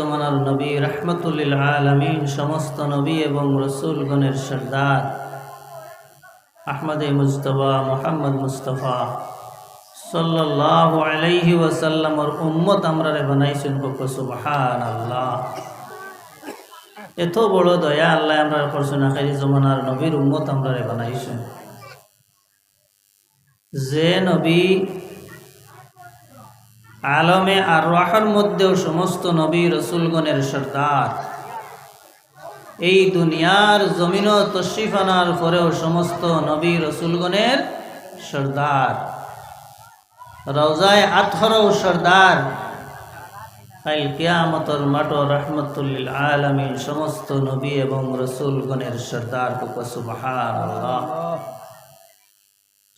জমানার নবী, রহমতুল্লিল আলমিন, সমস্ত নবী এবং রসুলগণের সর্দার আহমদে মুস্তফা মোহাম্মদ মুস্তফা সাল্লাহ আলাইহি ওয়াসাল্লামর উম্মত আমরা রে বানাইছেন সুবহান আল্লাহ এত বড় দয়া আল্লাহ আমরা করছেন জমানার নবীর উম্মত আমরা রে বানাইছেন। যে নবী আলমে আর রাহার মধ্যেও সমস্ত নবী রসুলগণের সর্দার। এই দুনিয়ার জমিন তশরিফ আনার পরেও সমস্ত নবী রসুলগণের সর্দার। রওজায় আথরও সর্দার। কাইল কিয়ামতর মাটো রহমতুল্লিল আলমিন, সমস্ত নবী এবং রসুলগণের সর্দার। আল্লাহ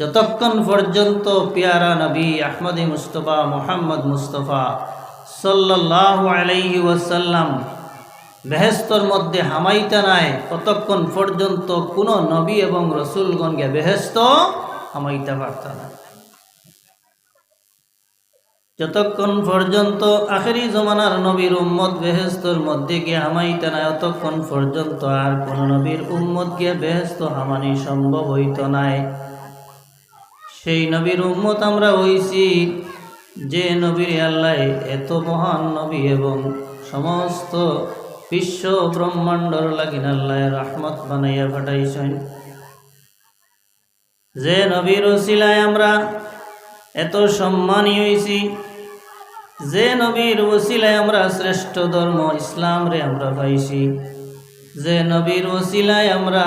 যতক্ষণ পর্যন্ত পিয়ারা নবী আহমদী মুস্তফা, মোহাম্মদ মুস্তফা সাল্লাহ আলাইহি ওয়াসাল্লাম বেহেস্তর মধ্যে হামাইতা নাই, ততক্ষণ পর্যন্ত কোনো নবী এবং রসুলগণকে বেহেস্ত হামাইতে পারত না। যতক্ষণ পর্যন্ত আখেরি জমানার নবীর উম্মত বেহেস্তর মধ্যে গিয়ে হামাইতে নাই, ততক্ষণ পর্যন্ত আর কোন নবীর উম্মত গিয়ে বেহেস্ত হামানি সম্ভব হইত নাই। সেই নবীর উম্মত আমরা হইছি। যে নবীর আল্লাহ এত মহান নবী এবং সমস্ত বিশ্ব ব্রহ্মাণ্ডর লাগিন আল্লাহ রহমত বানাইয়া পাঠাইছেন। যে নবীর ওসিলায় আমরা এত সম্মানী হইছি। যে নবীর ওসিলায় আমরা শ্রেষ্ঠ ধর্ম ইসলাম রে আমরা পাইছি। যে নবীর ওসিলায় আমরা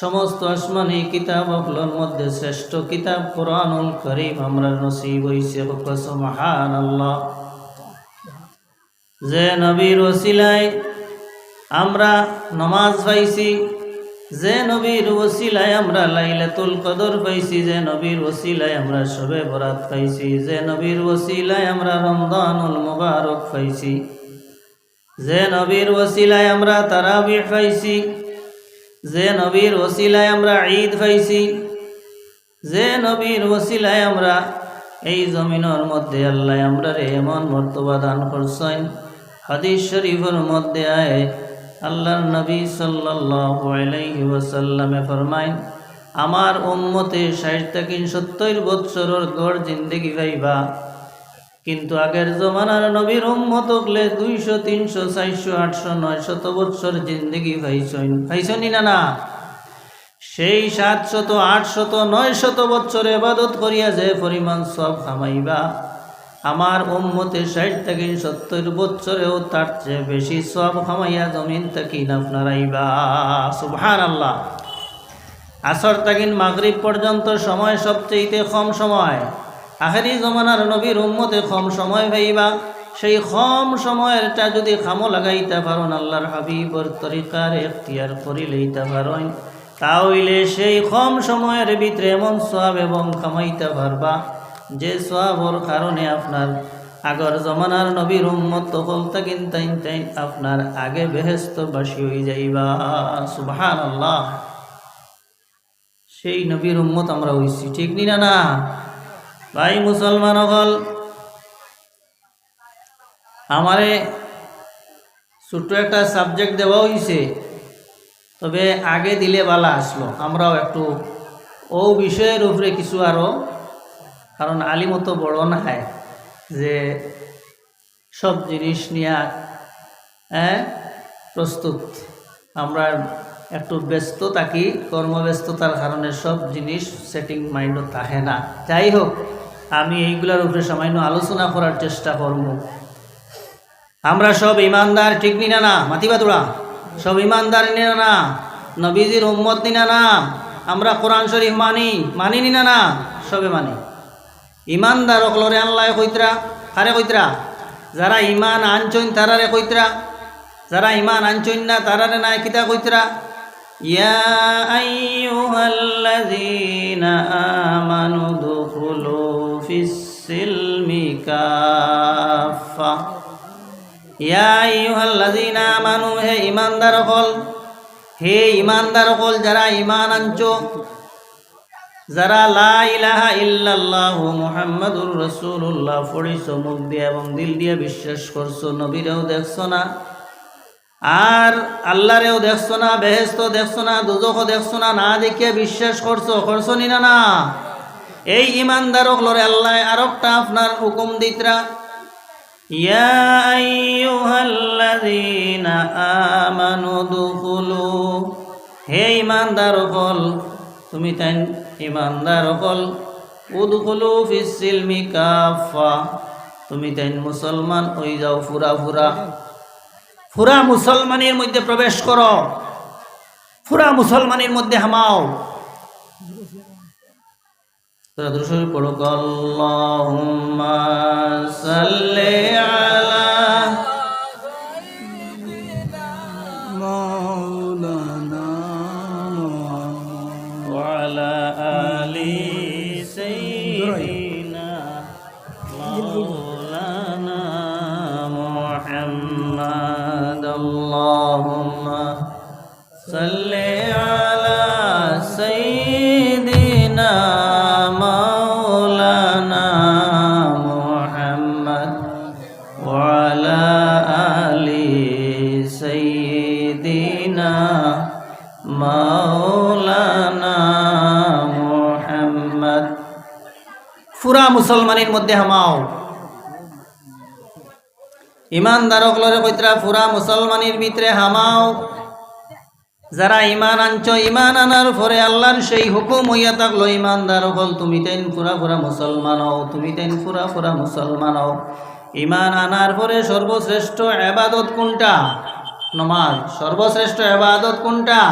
সমস্ত আসমানি কিতাব অগুলোর মধ্যে শ্রেষ্ঠ কিতাব কোরআনুল করিম আমরা নসিব হইছে মহান আল্লাহ যে নবীর ওসিলায় আমরা নমাজ পাইছি, যে নবীর ওসিলায় আমরা লাইলাতুল কদর পাইছি, যে নবীর ওসিলায় আমরা সবে বরাত পাইছি, যে নবীর ওসিলায় আমরা রমদানুল মুবারক পাইছি, যে নবীর ওসিলায় আমরা তারাবি পাইছি যে নবীর ওসিলায় আমরা ঈদ পাইছি যে নবীর ওসিলায় আমরা এই জমিনের মধ্যে আল্লাহ আমরা এমন মর্তবা দান করছেন। হাদিস শরীফের মধ্যে আয় আল্লাহর নবী ওয়াসাল্লামে ফরমাইন, আমার উম্মতে ষাট থেকে সত্তর বৎসরের গড় জিন্দগি পাইবা কিন্তু আগের জমানার নবীর উম্মত হকলে দুইশো, তিনশো, চারশো, আটশো, নয়শত বৎসর জিন্দগি পাইছনি না না? সেই সাতশত, আটশত, নয়শত বৎসর এবাদত করিয়া যে পরিমাণ সব কামাইবা, আমার উম্মতে ষাট থেকে সত্তর বৎসরেও তার চেয়ে বেশি সব খামাইয়া জমিন তাকিন আপনারাইবা। সুবহান আল্লাহ আসর তাকিন মাগরিব পর্যন্ত সময় সবচেয়ে কম সময়। আখেরি জমানার নবীর উম্মতে কম সময় পাইবা সেই কম সময়েরটা যদি খামো লাগাইতে পারেন আল্লাহর হাবিবর তরিকার এখতিয়ার করি লইতে পারেন তাহলে সেই কম সময়ের ভিতরে এমন সব এবং কামাইতে পারবা, যে সবর কারণে আপনার আগর জমানার নবীর উম্মত তাইন তাইন আপনার আগে বেহেস্ত বাসি হয়ে যাইবা। সুবহান আল্লাহ সেই নবীর উম্মত আমরা হইছি, ঠিক নি না না? ভাই মুসলমান হল আমারে ছোট্ট একটা সাবজেক্ট দেওয়া হয়েছে তবে আগে দিলে বালা আসলো। আমরাও একটু ও বিষয়ের উপরে কিছু আরও কারণ আলিমতো বড় না হয় যে সব জিনিস নিয়ে হ্যাঁ প্রস্তুত। আমরা একটু ব্যস্ত থাকি, কর্মব্যস্ততার কারণে সব জিনিস সেটিং মাইন্ডও থাকে না। যাই হোক আমি এইগুলোর উপরে সামান্য আলোচনা করার চেষ্টা করব। আমরা সব ইমানদার, ঠিক নিনা না? মাতিবাতুড়া সব ইমানদার নিনা না? নবীজির উম্মত নিনা না? আমরা কোরআন শরীফ মানি মানি নিনা না? সবে মানি। ইমানদার অকলরে আল্লাহ কইতরা? কারে কইতরা? যারা ইমান আনচইন তারারে কইতরা? যারা ইমান আনচইন না তারারে নাই, কিতা কইতরা? ইয়া আইয়ুহাল্লাযীনা আমানু দুখুলু ইয়া আইয়ুহাল্লাযীনা আমানু, হে ইমানদার হল হে ইমানদার হল যারা ইমান আনছো, যারা লা ইলাহা ইল্লাল্লাহু মুহাম্মাদুর রাসূলুল্লাহ, পড়িছো, মুখ দিয়ে এবং দিল দিয়ে বিশ্বাস করছ, নবীরেও দেখছ না, আর আল্লাহরেও দেখছ না বেহেস্ত দেখছ না, দুজকও দেখছ না না দেখে বিশ্বাস করছ করছ নি না না? এই ইমানদারক লরে আল্লাহ আরেকটা আপনার হুকুম দিতরা। হে ইমানদার হল, তুমি তাই ইমানদার হল। উদখুলু ফিস কাফা তুমি তাই মুসলমান হই যাও ফুরা ফুরা। ফুরা মুসলমানের মধ্যে প্রবেশ করো। ফুরা মুসলমানের মধ্যে হামাও। تدرسوا قولك اللهم صل على مولانا وعلى آل سيدنا مولانا محمد اللهم صل على سيدنا মুসলমানের মধ্যে হামাও। ইমানদারক লরে কইতরা ফুরা মুসলমানের ভিতরে হামাও। যারা ইমান আনছ, ইমান আনার পরে আল্লাহর সেই হুকুম হইয়া থাকল, ইমানদার হল তুমি তেন ফুরা ফুরা মুসলমান হও, তুমি তেন ফুরা ফুরা মুসলমান হও। ইমান আনার পরে সর্বশ্রেষ্ঠ এবাদত কোনটা? নমাজ। সর্বশ্রেষ্ঠ এবাদত কোনটা?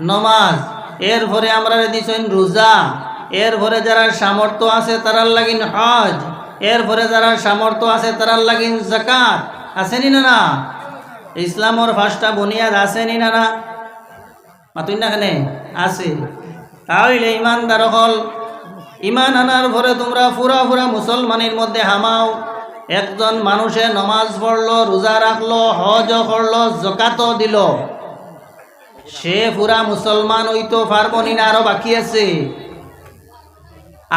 নমাজ। এর পরে আমরা দিছেন রোজা। এর পরে যারা সামর্থ্য আছে তারার লাগিন হজ। এর পরে যারা সামর্থ্য আছে তারার লাগিন জাকাত আসেনি না না? ইসলামর ফার্স্টটা বুনিয়াদ আসেনি না না? মাতুই না খানে আছে। তাহলে ইমানদার হল। ইমান আনার ভরে তোমরা ফুরা ফুরা মুসলমানের মধ্যে হামাও। একজন মানুষে নমাজ পড়ল, রোজা রাখল, হজ করল জকাতও দিল। সে পুরা মুসলমান হইতো পারব নি না আরও বাকি আছে।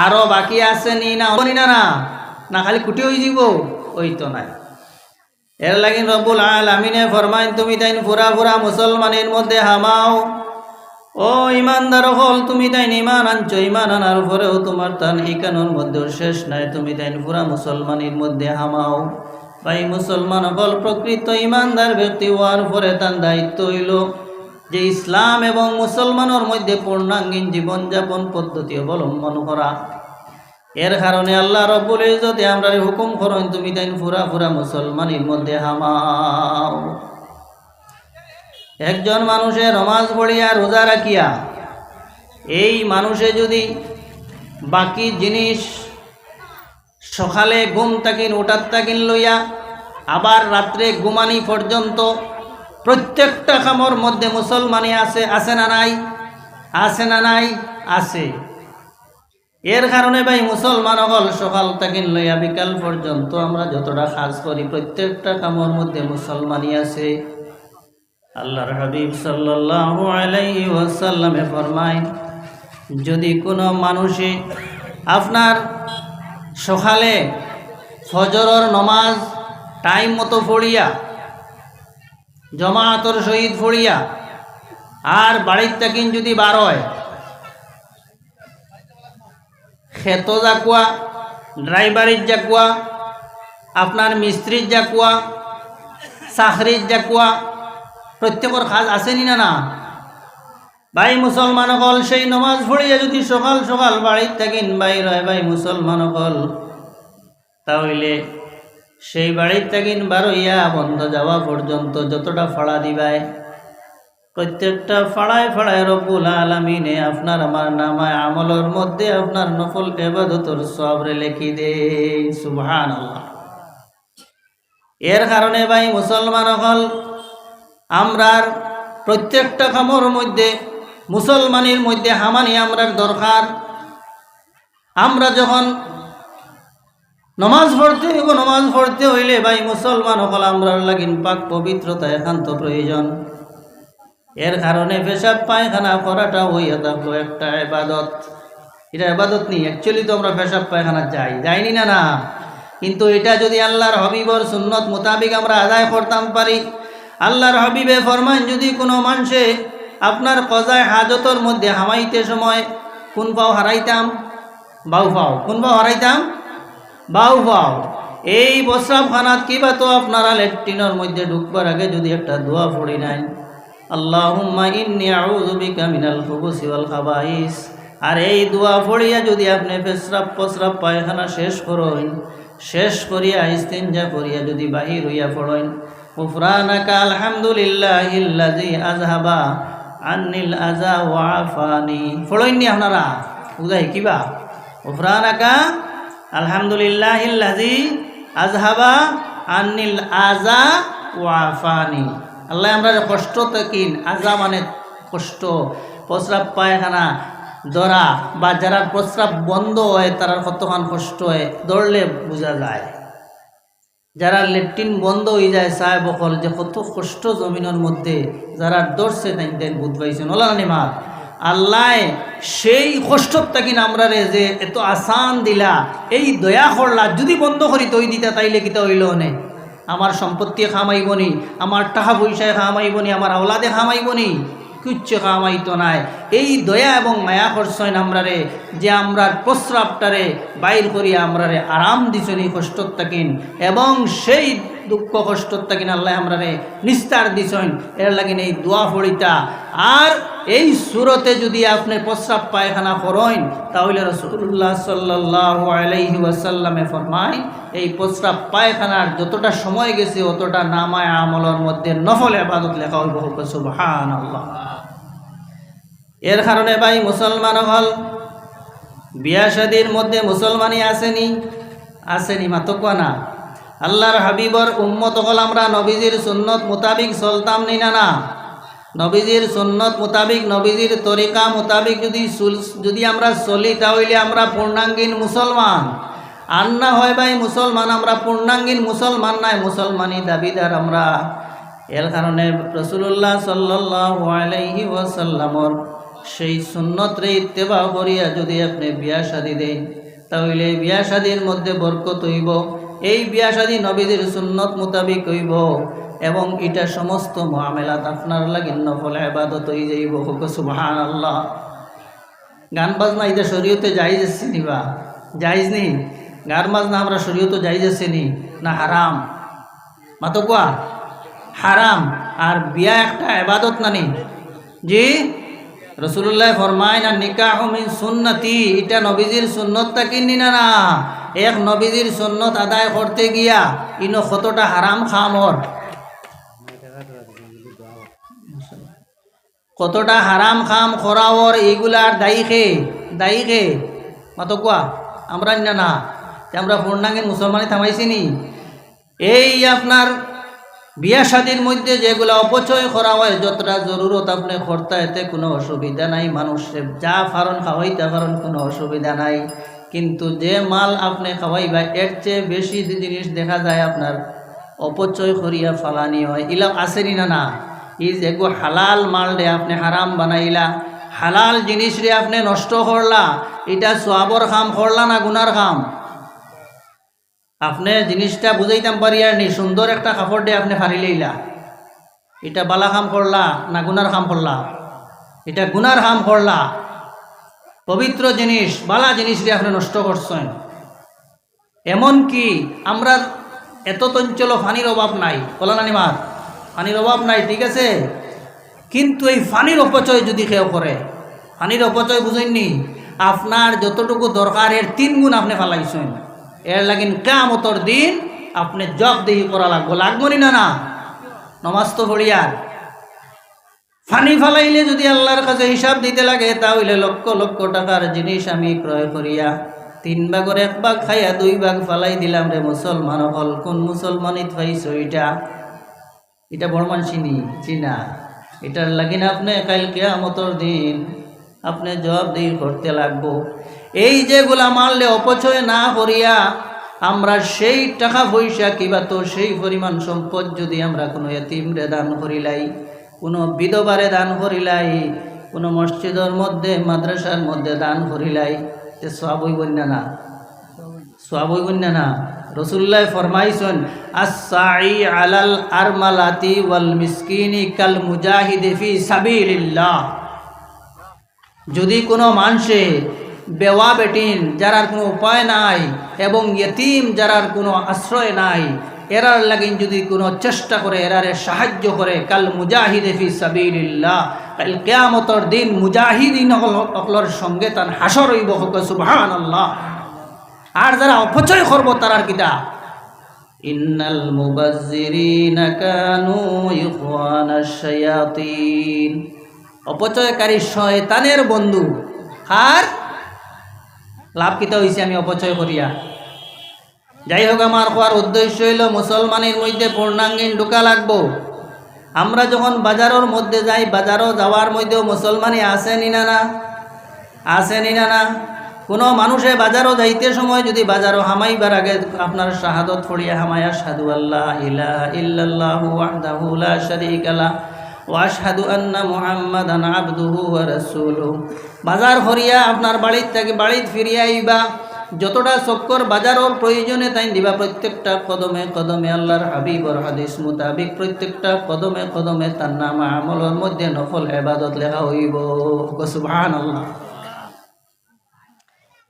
আরও বাকি আছে নি না নি না না? না, খালি কুটি হয়ে যাব ওই তো নাই। এর লাগিন রব্বুল আলামিনে ফরমাইন, তুমি তাইন পুরা পুরা মুসলমানের মধ্যে হামাও। ও ইমানদার হল, তুমি তাইন ইমান আনছো ইমান আনার পরেও তোমার তান ইকানোর মধ্যেও শেষ নাই। তুমি তাইন পুরা মুসলমানের মধ্যে হামাও। ভাই, মুসলমান হল প্রকৃত ইমানদার ব্যক্তি হওয়ার পরে তার দায়িত্ব হইল। যে ইসলাম এবং মুসলমানের মধ্যে পূর্ণাঙ্গীন জীবনযাপন পদ্ধতি অবলম্বন করা। এর কারণে আল্লাহ রব্বুল ইজতে আমরা হুকুম করেন, তুমি তাই ফুরা ফুরা মুসলমানের মধ্যে হামাও। একজন মানুষের নমাজ পড়িয়া রোজা রাখিয়া, এই মানুষে যদি বাকি জিনিস সকালে ঘুম তাকিন ওটার তাকিন লইয়া, আবার রাত্রে ঘুমানি পর্যন্ত প্রত্যেকটা কামর মধ্যে মুসলমানি আছে আছে না নাই? আছে না নাই? আছে। এর কারণে ভাই মুসলমান হল সকাল তাকিন লইয়া বিকাল পর্যন্ত আমরা যতটা কাজ করি, প্রত্যেকটা কামর মধ্যে মুসলমানি আছে। আল্লাহর হাবিব ওয়াসাল্লামে ফরমায়, যদি কোনো মানুষে আপনার সকালে ফজরর নমাজ টাইম মতো পড়িয়া জমাতর শহীদ পড়িয়া, আর বাড়ির তাকিন যদি বার হয়, ক্ষেত জাকুয়া, ড্রাইভারির জাকুয়া, আপনার মিস্ত্রির জাকুয়া, চাকরির জাকুয়া, প্রত্যেকর কাজ আসেনি না না? ভাই মুসলমান অকল সেই নমাজ পড়িয়া যদি সকাল সকাল বাড়ির থাকিন বাইর হয়, ভাই মুসলমান অকল তাহলে সেই বাড়ির থাকিন বারইয়া বন্ধ যাওয়া পর্যন্ত যতটা ফাড়া দিবায়। প্রত্যেকটা ফাড়ায় ফাড়ায় রব্বুল আলমিনে আপনার আমার নামায় আমলের মধ্যে আপনার নফল এবাদতর সবরে লেখি দে সুবহান এর কারণে ভাই মুসলমান হল আমরার প্রত্যেকটা কামর মধ্যে, মুসলমানের মধ্যে হামানি আমরার দরকার। আমরা যখন নমাজ পড়তে হইব, নমাজ পড়তে হইলে ভাই মুসলমান হল আমরার লাগিন পাক পবিত্রতা একান্ত প্রয়োজন। এর কারণে পেশাব, পায়খানা করাটা হইয়া থাকল একটা এবাদত। এটা এবাদত নেই অ্যাকচুয়ালি তো আমরা পেশাব, পায়খানা যাই। যাইনি না না। কিন্তু এটা যদি আল্লাহর হবিবর সুন্নত মোতাবিক আমরা আদায় করতাম পারি, আল্লাহর হবিবে ফরমান যদি কোনো মানুষে আপনার কজায় হাজতর মধ্যে হামাইতে সময়, কোন পাও হারাইতাম? বাউ পাও। কোন পাও হারাইতাম? বাউ বাউ। এই বসরাবখানাত কিবা তো আপনারা ল্যাট্রিনের মধ্যে ঢুকবার আগে যদি একটা দোয়া পড়ি নাই আল্লাহুম্মা ইন্নি আউযু বিকা মিনাল খুবুসি ওয়াল খাবাইস। আর এই দোয়া পড়িয়া যদি আপনি পেশরাব প্রস্রাব পায়খানা শেষ করেন, শেষ করিয়া ইস্তিনজা করিয়া যদি বাহির হইয়া পড়েন, উফরানাকা আলহামদুলিল্লাহিল্লাযী আযহাবা আন্নিল আযা ওয়া আফানি। পড়েননি আপনারা? বুঝাই কিবা উফরানাকা আলহামদুলিল্লাহিল্লাযী আজহাবা আনিল আজা ওয়াফানি। আল্লাহ আমরা কষ্ট থাকিন আজা মানে কষ্ট। প্রস্রাব পায়খানা দরা বা যারা প্রস্রাব বন্ধ হয় তারা কতক্ষণ কষ্ট হয় দৌড়লে বোঝা যায়। যারা লেট্রিন বন্ধ হয়ে যায় চায় বকল যে কত কষ্ট জমিনের মধ্যে যারা দৌড়ছে তাই বুধ পাইছেন ওলা নিমার আল্লাহ, সেই কষ্টত তাকিন আমরা রে যে এত আসান দিলা, এই দয়া করলা, যদি বন্ধ করি তৈ দিতা, তাইলে কিতা হইল নে? আমার সম্পত্তি খামাইব নি আমার টাকা পয়সায় খামাইব নি আমার আওলাদে খামাইব নি কিচ্ছু কামাইতো নাই। এই দয়া এবং মায়া করছেন আমরারে যে আমরার প্রস্রাবটারে বাইর করিয়া আমরারে আরাম দিছনি কষ্ট তাকিন এবং সেই দুঃখ কষ্ট তাকিন আল্লাহ আমরারে নিস্তার দিছেন। এর লাগিন এই দোয়া ফড়িতা আর এই সুরতে যদি আপনি প্রস্রাব পায়খানা করেন, তাহলে রসুল্লাহ সাল্লাহ ওয়াসাল্লামে এই প্রস্রাব পায়খানার যতটা সময় গেছে, অতটা নামায় আমলের মধ্যে নফল আবাদত লেখা হইব সুবহান আল্লাহ এর কারণে ভাই মুসলমান হল, বিয়া শাদির মধ্যে মুসলমানই আসেনি আসেনি মাতকুয়া না আল্লাহর হাবিবর উম্মত হল আমরা নবীজির সুন্নত মোতাবিক চলতাম নি না না। নবীজির সুন্নত মোতাবিক, নবীজির তরিকা মোতাবিক যদি যদি আমরা চলি তাহলে আমরা পূর্ণাঙ্গীন মুসলমান। আর না হয় ভাই মুসলমান, আমরা পূর্ণাঙ্গীন মুসলমান নাই মুসলমানই দাবিদার আমরা। এর কারণে রসুল্লাহ সাল্লাহ আলাইহি ওয়াসাল্লামর সেই সুন্নতরে ইত্তেবা করিয়া যদি আপনি বিয়া শাদি দেন, তাহলে বিয়া শাদির মধ্যে বরকত হইব। এই বিয়া শাদি নবীদের সুন্নত মোতাবিক হইব এবং এটা সমস্ত মহামেলাত আপনার লাগে নফল আবাদত হয়ে যাইব। সুবহান আল্লাহ গান বাজনা এটা শরীয়তে যাইজ আছে নি বা? যাইজ নি গান বাজনা আমরা শরীয়তে যাইজ আছে নি? না হারাম? মাতো কোয়া? হারাম। আর বিয়া একটা আবাদত নানি জি? রসুল্লাহ ফরমায়, না নিকাহ সুন্নতি। এটা নবীজির সুন্নতটা কিনি না না? এক নবীজির সুন্নত আদায় করতে গিয়া, ইনো কতটা হারাম খামর কতটা হারাম খাম খরাওর এইগুলার দায়ী খে দায়ী খে মাতো কোয়া, আমরা না না আমরা পূর্ণাঙ্গের মুসলমানে থামাইছি নি। এই আপনার বিয়া শাদির মধ্যে যেগুলো অপচয় করা হয়, যতটা জরুরত আপনি করতে, এতে কোনো অসুবিধা নাই। মানুষের যা ফারণ খাওয়াইতে পারেন কোনো অসুবিধা নাই। কিন্তু যে মাল আপনি খাওয়াইবা, এর চেয়ে বেশি যে জিনিস দেখা যায় আপনার অপচয় করিয়া ফালানি হয়। ইলা আসেনি না না? ই যে গো হালাল মাল রে আপনি হারাম বানাইলা, হালাল জিনিস রে আপনি নষ্ট করলা, এটা সোয়াবর খাম, করলা না গুনার খাম? আপনি জিনিসটা বুঝাইতাম পারি আর নি সুন্দর একটা কাপড় দিয়ে আপনি ফারি লইলা। এটা বালা খাম করলা না গুনার খাম করলা? এটা গুনার খাম করলা? পবিত্র জিনিস, বালা জিনিস দিয়ে আপনি নষ্ট করছেন। এমন কি আমরা এত তঞ্চল ফানির অভাব নাই, বলা নানি মাত ফানির অভাব নাই, ঠিক আছে? কিন্তু এই ফানির অপচয় যদি কেউ করে, ফানির অপচয় বুঝেননি? আপনার যতটুকু দরকার, এর তিন গুণ আপনি ফালাইছেন। এর লাগিন কামতর দিন আপনি জব দেহি করা লাগবো। লাগবো নি না নমাজ তো ফানি ফালাইলে যদি আল্লাহর কাছে হিসাব দিতে লাগে, তাহলে লক্ষ লক্ষ টাকার জিনিস আমি ক্রয় করিয়া তিন ভাগর এক ভাগ খাইয়া দুই ভাগ ফালাই দিলাম রে মুসলমান হল। কোন মুসলমানিত পাইছো এটা? এটা বর্মান চিনি চিনা। এটার লাগিন আপনি কালকে আমতর দিন আপনি জবাব দিয়ে করতে লাগবো। এই যেগুলা মারলে অপচয় না করিয়া আমরা সেই টাকা পয়সা কিবা তো সেই পরিমাণ সম্পদ যদি আমরা কোনো এতিমরে দান করিলাই। কোনো বিধবারে দান করিলাই, কোনো মসজিদের মধ্যে, মাদ্রাসার মধ্যে দান করিলাই। তে সব হইব না। না সব হইব না। না রসুল্লাহ ফরমাইছেন আসাই আলাল আরমালাতি ওয়াল মিসকিনি কাল মুজাহিদি ফি সাবিলিল্লাহ। যদি কোনো মানুষে বেওয়া বেটিন যারার কোনো উপায় নাই, এবং ইয়তিম যারার কোনো আশ্রয় নাই এরার লাগিন যদি কোনো চেষ্টা করে, এরারে সাহায্য করে, কাল মুজাহিদে ফি সাবিলিল্লাহ, কাল কেয়ামতর দিন মুজাহিদিন অকলর সঙ্গে তার হাসর হইব। হক সুবহান আল্লাহ আর যারা অপচয় করব তারার কিতা ইন্নাল মুবাজ্জিরিনা কানু অপচয়কারী শয়তানের বন্ধু। আর লাভ কিতা হয়েছে আমি অপচয় করিয়া? যাই হোক আমার কোয়ার উদ্দেশ্য হইল মুসলমানের মধ্যে পূর্ণাঙ্গিন ঢুকা লাগবো। আমরা যখন বাজারের মধ্যে যাই, বাজারও যাওয়ার মধ্যেও মুসলমানই আসেনি না না? আসেনি না না? কোনো মানুষে বাজারও যাইতে সময় যদি বাজারও হামাইবার আগে আপনার শাহাদত ফড়িয়া হামায়া সাধু আল্লাহ ইলা ওয়াশহাদু আন্না মুহাম্মাদান আবদুহু ওয়া রাসূলুহু। বাজার ফরিয়া আপনার বাড়ির থেকে বাড়িত ফিরিয়া আইবা। যতটা চক্কর বাজারের প্রয়োজনে তাই দিবা প্রত্যেকটা কদমে কদমে আল্লাহর হাবিবর হাদিস মোতাবিক প্রত্যেকটা কদমে কদমে তার নাম আমলের মধ্যে নফল এবাদত লেখা হইব। সুবহানাল্লাহ।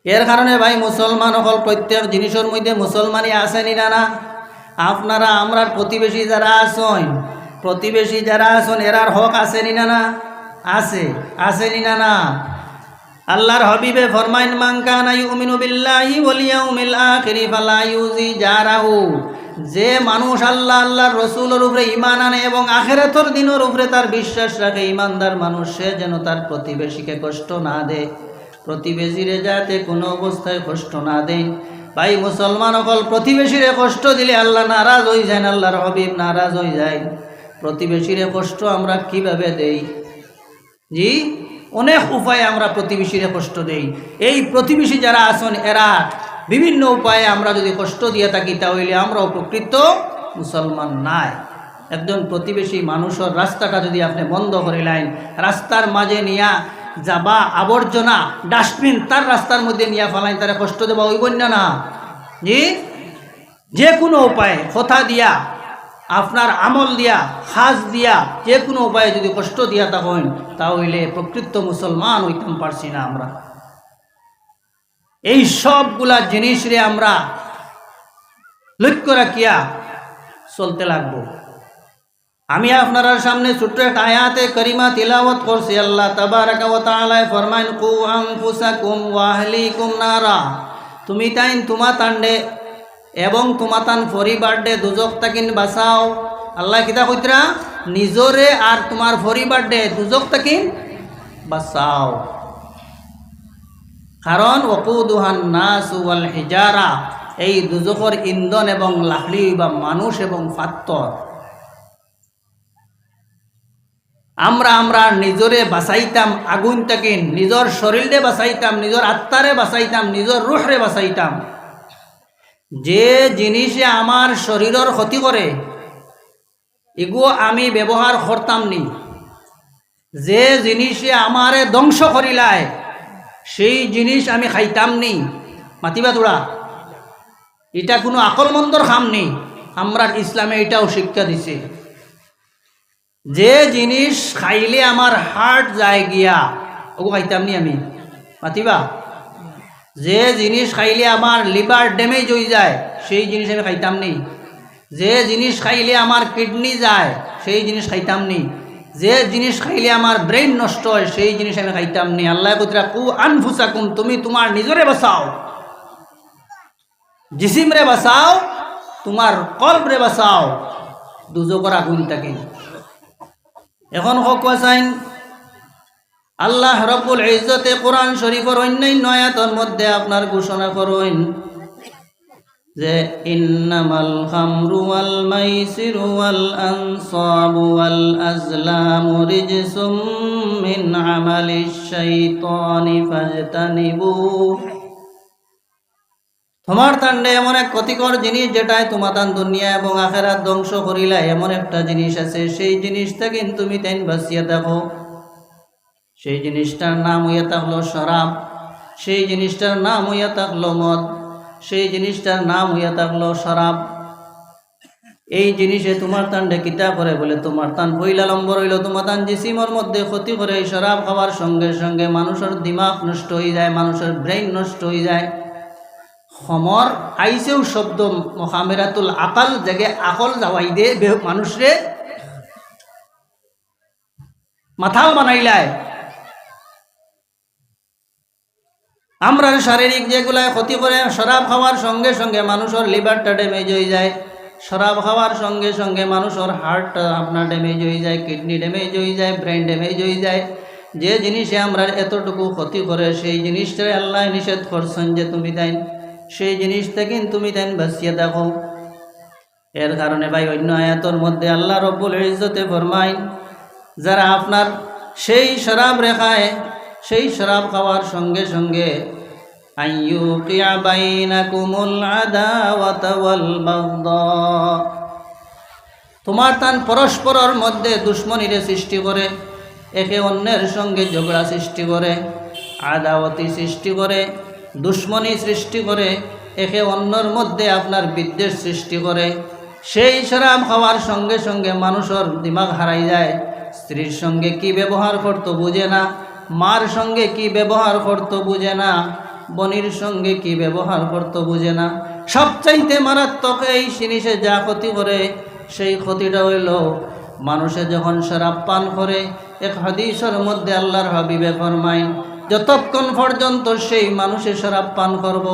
এর কারণে ভাই মুসলমান হল প্রত্যেক জিনিসের মধ্যে মুসলমানই আসেনি না আপনারা আমরার প্রতিবেশী যারা আসেন প্রতিবেশী যারা আসেন এরার হক আসেনি না না? আছে। আসেনি না না? আল্লাহর হবিবে ফরমাইন মাংকানা ইউমিনু বিল্লাহি ওয়াল ইয়াউমিল আখিরি ফালা ইউজি জারাহু। যে মানুষ আল্লাহ, আল্লাহর রসুলের উপরে ইমান আনে এবং আখেরাতর দিনের উপরে তার বিশ্বাস রাখে ইমানদার মানুষ, সে যেন তার প্রতিবেশীকে কষ্ট না দেয় প্রতিবেশীরে যাতে কোনো অবস্থায় কষ্ট না দেয় ভাই, মুসলমান অকল প্রতিবেশীরে কষ্ট দিলে আল্লাহ নারাজ হয়ে যায় আল্লাহর হবিব নারাজ হয়ে যায়। প্রতিবেশীরে কষ্ট আমরা কীভাবে দেই? জি? অনেক উপায়ে আমরা প্রতিবেশীরে কষ্ট দেই। এই প্রতিবেশী যারা আছেন, এরা বিভিন্ন উপায়ে আমরা যদি কষ্ট দিয়ে থাকি, তাহলে আমরা উপকৃত মুসলমান নাই। একজন প্রতিবেশী মানুষের রাস্তাটা যদি আপনি বন্ধ করে লাইন রাস্তার মাঝে নিয়া যাবা আবর্জনা, ডাস্টবিন তার রাস্তার মধ্যে নিয়ে ফেলাইন, তারা কষ্ট দেবা ওই বন্যা না? জি? যে কোনো উপায়ে, কথা দিয়া আপনার আমল দিয়া, হাজ দিয়া, যে কোনো উপায়ে যদি কষ্ট দিয়া তখন তাহলে প্রকৃত মুসলমান হইতাম পারছি না আমরা। এই সবগুলা জিনিস রে আমরা লক্ষ্য রাখিয়া চলতে লাগবো। আমি আপনার সামনে ছোট্ট একটা আয়াতে করিমা তিলাওয়াত করছি। আল্লাহ তাবারাকা ওয়া তাআলা ফরমাইন, কু আনফুসাকুম ওয়া আহলিকুম নারা। তুমি তাইন তোমা তান্ডে এবং তোমা তান পরিবারডে দুজক তাকিন বাঁচাও আল্লাহ কিতা কইতরা? নিজরে আর তোমার পরিবারডে দুজক তাকিন বাঁচাও কারণ ওকুদুহান নাস ওয়াল হিজারা, এই দুজকর ইন্ধন এবং লাহলি বা মানুষ এবং ফাত্তর। আমরা আমরা নিজরে বাঁচাইতাম আগুন তাকিন, নিজর শরীরে বাঁচাইতাম নিজর আত্মারে বাঁচাইতাম নিজর রুহরে বাঁচাইতাম যে জিনিসে আমার শরীরের ক্ষতি করে এগুলো আমি ব্যবহার করতাম নি যে জিনিসে আমারে ধ্বংস করিলায়, সেই জিনিস আমি খাইতাম নি মাতিবা তোরা, এটা কোনো আকলমন্দর খাম নেই। আমরা ইসলামে এটাও শিক্ষা দিছে। যে জিনিস খাইলে আমার হার্ট যায় গিয়া, ওগো খাইতাম নি আমি। মাতিবা? যে জিনিস খাইলে আমার লিভার ড্যামেজ হয়ে যায়, সেই জিনিস আমি খাইতাম নি যে জিনিস খাইলে আমার কিডনি যায়, সেই জিনিস খাইতাম নি যে জিনিস খাইলে আমার ব্রেন নষ্ট হয়, সেই জিনিস আমি খাইতাম নি আল্লাহ কুতরা কু আনফুসাকুম, তুমি তোমার নিজরে বাঁচাও। জিসিমরে বাঁচাও, তোমার কল্পরে বাঁচাও। দুজকর আগুন থাকে। এখন হোক চাইন আল্লাহ রব্বুল ইজ্জতে কোরআন শরীফের অন্যান্য আয়াতের মধ্যে আপনার ঘোষণা করুন যে, ইন্নামাল খামরু ওয়াল মাইসিরু ওয়াল আনসাবু ওয়াল আজলামু রিজসুম মিন আমালিশ শাইতানি ফাজতানিবু। তোমার তান্ডে এমন এক ক্ষতিকর জিনিস যেটাই তোমাতান দুনিয়া এবং আখেরাত ধ্বংস করিলা, এমন একটা জিনিস আছে, সেই জিনিসটা কিন্তু তুমি তাইন বাঁচিয়ে দেখো। সেই জিনিসটার নাম হইয়া থাকল শরাব, সেই জিনিসটার নাম হইয়া থাকল মদ, সেই জিনিসটার নাম হইয়া থাকল শরাব। এই জিনিসে তোমার তান কিতা করে বলে, তোমার তান পইলা লম্বর হইল, তোমার তান জিসিমর মধ্যে ক্ষতি করে শরাব খাওয়ার সঙ্গে সঙ্গে মানুষের দিমাগ নষ্ট হয়ে যায়, মানুষের ব্রেইন নষ্ট হয়ে যায়। সমর আইসেও শব্দ মহামেরাতুল আকাল জেগে আকল যাওয়াই দে মানুষরে। মাথাল বানাইলায়। আমরা শারীরিক যেগুলা ক্ষতি করে, শরাব খাওয়ার সঙ্গে সঙ্গে মানুষের লিভারটা ড্যামেজ হয়ে যায়। শরাব খাওয়ার সঙ্গে সঙ্গে মানুষের হার্টটা আপনার ড্যামেজ হয়ে যায়, কিডনি ড্যামেজ হয়ে যায়, ব্রেন ড্যামেজ হয়ে যায়। যে জিনিসে আমরা এতটুকু ক্ষতি করে, সেই জিনিসটা আল্লাহ নিষেধ করছেন যে তুমি দেন। সেই জিনিসটা কিন্তু তুমি দেন বাঁচিয়ে দেখো। এর কারণে ভাই, অন্য আয়াতর মধ্যে আল্লাহ রব্বুল ইজ্জতে ফরমাইন যারা আপনার সেই শরাব রেখায় সেই শরাব খাওয়ার সঙ্গে সঙ্গে তোমার তান পরস্পরের মধ্যে দুশ্মনীরে সৃষ্টি করে, একে অন্যের সঙ্গে ঝগড়া সৃষ্টি করে, আদাওয়াতি সৃষ্টি করে, দুশ্মনী সৃষ্টি করে, একে অন্যর মধ্যে আপনার বিদ্বেষ সৃষ্টি করে। সেই শরাব খাওয়ার সঙ্গে সঙ্গে মানুষের দিমাগ হারাই যায়, স্ত্রীর সঙ্গে কি ব্যবহার করতো বুঝে না। মার সঙ্গে কি ব্যবহার করতো বুঝে না, বনির সঙ্গে কি ব্যবহার করতো বুঝে না। সবচাইতে মারাত্মক এই জিনিসে যা ক্ষতি করে, সেই ক্ষতিটা হইল মানুষে যখন শরাব পান করে, এক হাদিসের মধ্যে আল্লাহর হাবিবে ফরমাইন যতক্ষণ পর্যন্ত সেই মানুষে শরাব পান করব,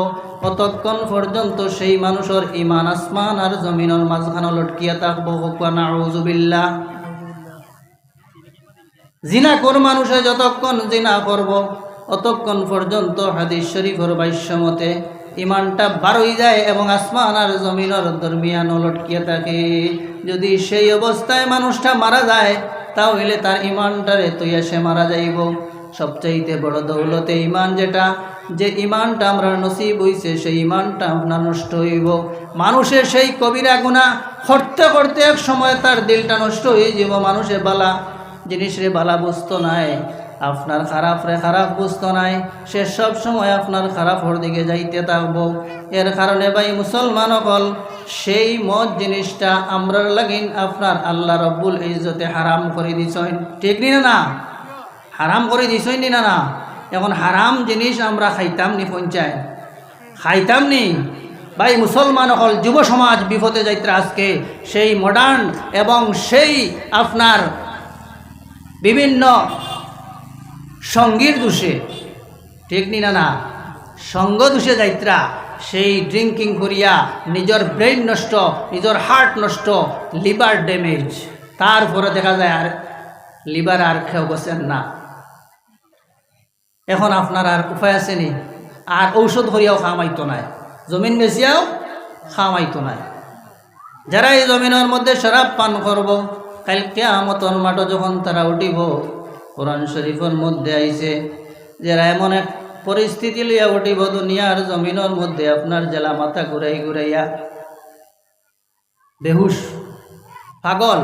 ততক্ষণ পর্যন্ত সেই মানুষের ইমান আসমান আর জমিনের মাঝখানে লটকিয়া থাকব। নাউজুবিল্লাহ। জিনা কর মানুষে যতক্ষণ জিনা করব, অতক্ষণ পর্যন্ত হাদিস শরীফর ভাষ্যমতে ইমানটা বারোই যায় এবং আসমান আর জমিনের দরমিয়ান লটকিয়ে থাকে। যদি সেই অবস্থায় মানুষটা মারা যায়, তাহলে তার ইমানটারে তৈয়া সে মারা যাইব। সবচাইতে বড় দৌলতে ইমান যেটা, যে ইমানটা আমরা নসিব হইছে, সেই ইমানটা আপনার নষ্ট হইব। মানুষের সেই কবিরা গুণা করতে করতে এক সময় তার দিলটা নষ্ট হয়ে যাব মানুষের বালা জিনিস রে বালা বুঝতো নাই, আপনার খারাপ রে খারাপ বুঝতো নাই, সে সব সময় আপনার খারাপ হর দিকে যাইতে থাকব। এর কারণে ভাই মুসলমান অকল, সেই মদ জিনিসটা আমরার লাগিন আপনার আল্লাহ রব্বুল ইজতে হারাম করে দিছেন। ঠিক নি না হারাম করে দিছই নি না না? এখন হারাম জিনিস আমরা খাইতাম নি পঞ্চায়েত। খাইতাম নি? ভাই মুসলমান হল যুব সমাজ বিপদে যাইতে আজকে, সেই মডার্ন এবং সেই আপনার বিভিন্ন সঙ্গীর দোষে, ঠিক নি না না? সঙ্গ দোষে যাইত্রা, সেই ড্রিঙ্কিং করিয়া নিজের ব্রেইন নষ্ট, নিজের হার্ট নষ্ট লিভার ড্যামেজ তারপরে দেখা যায় আর লিভার আর খেয়ে বসেন না। এখন আপনার আর উপায় আসেনি আর ঔষধ করিয়াও খামাইতো নাই। জমিন বেচিয়াও খামাইতো নাই। যারা এই জমিনের মধ্যে শরাব পান করব কালকে আমতন মাঠো যখন তারা উঠিব, কোরআন শরীফের মধ্যে আইছে, যারা এমন এক পরিস্থিতি লইয়া উঠিব, দুনিয়ার জমিনের মধ্যে আপনার জেলা মাথা ঘুরাই ঘুরাইয়া, বেহুশ, পাগল